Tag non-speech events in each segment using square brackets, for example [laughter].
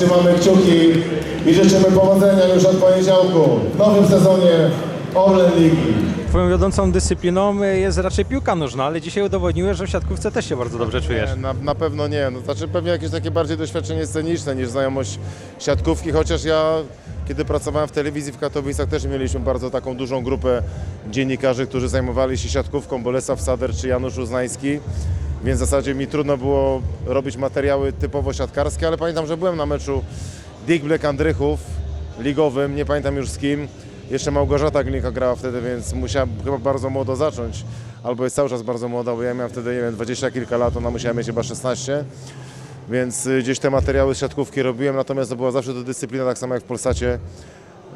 Trzymamy kciuki i życzymy powodzenia już od poniedziałku w nowym sezonie Orlen Ligi. Twoją wiodącą dyscypliną jest raczej piłka nożna, ale dzisiaj udowodniłeś, że w siatkówce też się bardzo dobrze czujesz. Nie, na, na pewno nie. No, znaczy pewnie jakieś takie bardziej doświadczenie sceniczne niż znajomość siatkówki, chociaż ja kiedy pracowałem w telewizji w Katowicach też mieliśmy bardzo taką dużą grupę dziennikarzy, którzy zajmowali się siatkówką, Bolesław Sader czy Janusz Uznański, więc w zasadzie mi trudno było robić materiały typowo siatkarskie, ale pamiętam, że byłem na meczu Dick Black Andrychów ligowym, nie pamiętam już z kim. Jeszcze Małgorzata Glinka grała wtedy, więc musiałem chyba bardzo młodo zacząć, albo jest cały czas bardzo młoda, bo ja miałem wtedy, nie wiem, 20 kilka lat, ona musiała mieć chyba 16, więc y, gdzieś te materiały z siatkówki robiłem, natomiast to była zawsze to dyscyplina, tak samo jak w Polsacie,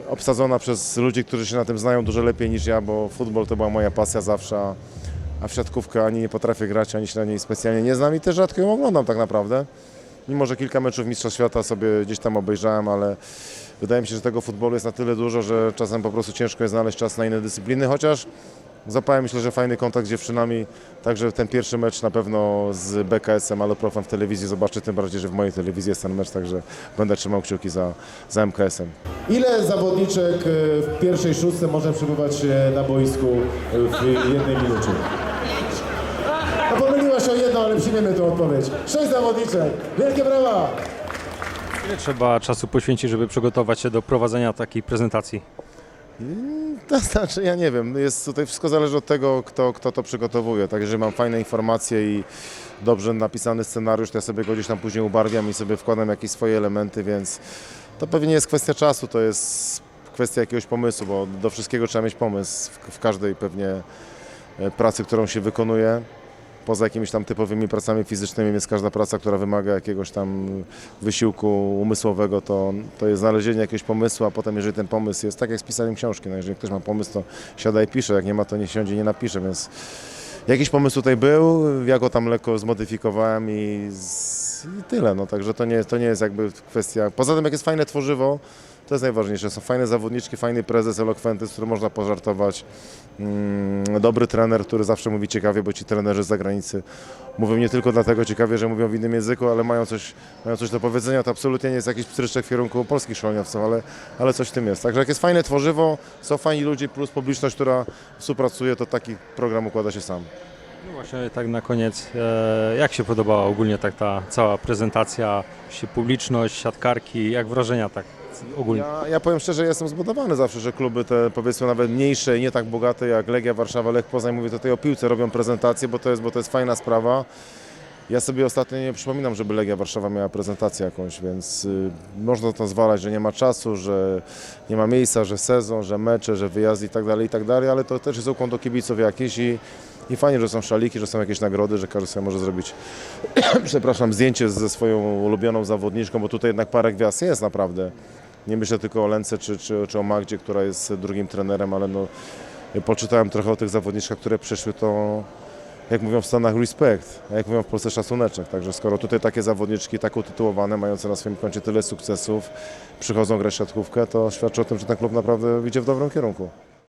obsadzona przez ludzi, którzy się na tym znają dużo lepiej niż ja, bo futbol to była moja pasja zawsze, a- w siatkówkę ani nie potrafię grać, ani się na niej specjalnie nie znam i też rzadko ją oglądam tak naprawdę. Mimo, że kilka meczów Mistrzostw Świata sobie gdzieś tam obejrzałem, ale wydaje mi się, że tego futbolu jest na tyle dużo, że czasem po prostu ciężko jest znaleźć czas na inne dyscypliny, chociaż zapałem myślę, że fajny kontakt z dziewczynami, także ten pierwszy mecz na pewno z BKS-em, ale profem w telewizji zobaczę, tym bardziej, że w mojej telewizji jest ten mecz, także będę trzymał kciuki za, za MKS-em. Ile zawodniczek e, w pierwszej szóstce może przebywać e, na boisku e, w jednej minucie? No jedno, ale przyjmiemy tę odpowiedź. Sześć zawodniczek. Wielkie brawa! Ile trzeba czasu poświęcić, żeby przygotować się do prowadzenia takiej prezentacji? To znaczy, ja nie wiem, jest tutaj wszystko zależy od tego, kto, kto to przygotowuje. Tak, jeżeli mam fajne informacje i dobrze napisany scenariusz, to ja sobie go gdzieś tam później ubarwiam i sobie wkładam jakieś swoje elementy, więc to pewnie nie jest kwestia czasu, to jest kwestia jakiegoś pomysłu, bo do wszystkiego trzeba mieć pomysł w, w każdej pewnie e, pracy, którą się wykonuje. Poza jakimiś tam typowymi pracami fizycznymi, więc każda praca, która wymaga jakiegoś tam wysiłku umysłowego, to, to jest znalezienie jakiegoś pomysłu, a potem jeżeli ten pomysł jest, tak jak z pisaniem książki, no jeżeli ktoś ma pomysł, to siada i pisze, jak nie ma, to nie siądzie i nie napisze, więc jakiś pomysł tutaj był, ja go tam lekko zmodyfikowałem i, z, i tyle, no także to nie, to nie jest jakby kwestia, poza tym jak jest fajne tworzywo, to jest najważniejsze, są fajne zawodniczki, fajny prezes, elokwentny, z którym można pożartować, Mm, dobry trener, który zawsze mówi ciekawie, bo ci trenerzy z zagranicy mówią nie tylko dlatego ciekawie, że mówią w innym języku, ale mają coś, mają coś do powiedzenia. To absolutnie nie jest jakiś pstryczek w kierunku polskich szkoleniowców, ale, ale coś w tym jest. Także jak jest fajne tworzywo, są fajni ludzie plus publiczność, która współpracuje, to taki program układa się sam. No właśnie tak na koniec, e, jak się podobała ogólnie tak ta cała prezentacja, publiczność, siatkarki, jak wrażenia tak ogólnie? Ja, ja powiem szczerze, jestem zbudowany zawsze, że kluby te powiedzmy nawet mniejsze i nie tak bogate jak Legia Warszawa, Lech Poznań, mówię tutaj o piłce, robią prezentacje, bo to jest, bo to jest fajna sprawa. Ja sobie ostatnio nie przypominam, żeby Legia Warszawa miała prezentację jakąś, więc y, można to zwalać, że nie ma czasu, że nie ma miejsca, że sezon, że mecze, że wyjazdy i tak dalej, i tak dalej, ale to też jest ukłon do kibiców jakiś i, i fajnie, że są szaliki, że są jakieś nagrody, że każdy sobie może zrobić, [coughs] przepraszam, zdjęcie ze swoją ulubioną zawodniczką, bo tutaj jednak parę gwiazd jest naprawdę. Nie myślę tylko o Lence czy, czy, czy o Magdzie, która jest drugim trenerem, ale no, poczytałem trochę o tych zawodniczkach, które przyszły, to jak mówią w Stanach respekt, a jak mówią w Polsce szacuneczek. Także skoro tutaj takie zawodniczki, tak utytułowane, mające na swoim koncie tyle sukcesów, przychodzą grać siatkówkę, to świadczy o tym, że ten klub naprawdę idzie w dobrym kierunku.